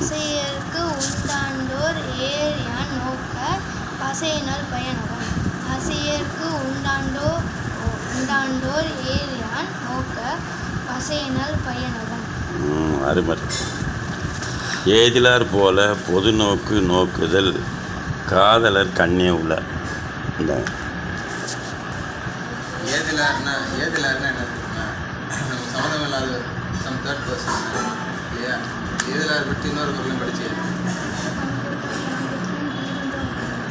பசையர்க்கு உண்டாண்டோர் ஏறியான் நோக்க பசையினால் பயனவன். பசையர்க்கு உண்டாண்டோ உண்டாண்டோர் ஏறியான் நோக்க பசையினால் பயனவன். ம், அருமை ஏதிலார் போல பொது நோக்கு நோக்குதல் காதலர் கண்ணே உள்ள இந்த. ஏதிலார்னா ஏதிலார்னா என்ன சம்மந்தம் இல்லாத சம் தேர்ட் பர்சன் அதை பற்றி இன்னொரு பொருளும் படிச்சு.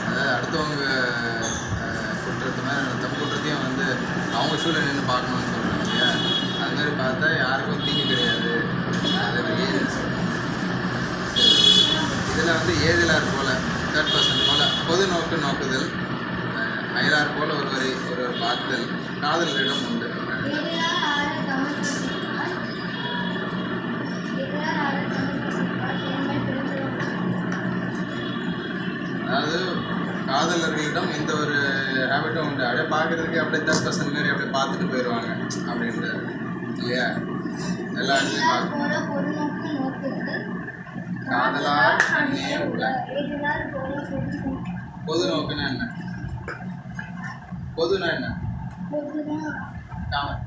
அதாவது அடுத்தவங்க அஹ், குற்றத்தை மாதிரி தப்பு குற்றத்தையும் வந்து அவங்க ஷூவில் நின்று பார்க்கணும்னு சொல்கிறாங்க இல்லையா? அது மாதிரி பார்த்தா யாருக்கும் தீங்கு கிடையாது. அது ஒரு இதில் வந்து ஏதிலார் போல தேர்ட் பர்சன் போல் பொது நோக்கு நோக்குதல் அயலார் போல் ஒருவரை ஒருவர் பார்த்தல் காதலரிடம் உண்டு. அதாவது காதலர்களிடம் எந்த ஒரு ஹேபிட்டும் உண்டு. அப்படியே பார்க்கறதுக்கு அப்படியே தேர்ட் பர்சன் மாரி அப்படியே பார்த்துட்டு போயிடுவாங்க அப்படின்ட்டு. இல்லையா? எல்லா இடத்துலையும் பார்க்கணும் காதலார் கண்ணே உள்ள. பொது நோக்குன்னா என்ன? பொதுனா என்ன? காமன்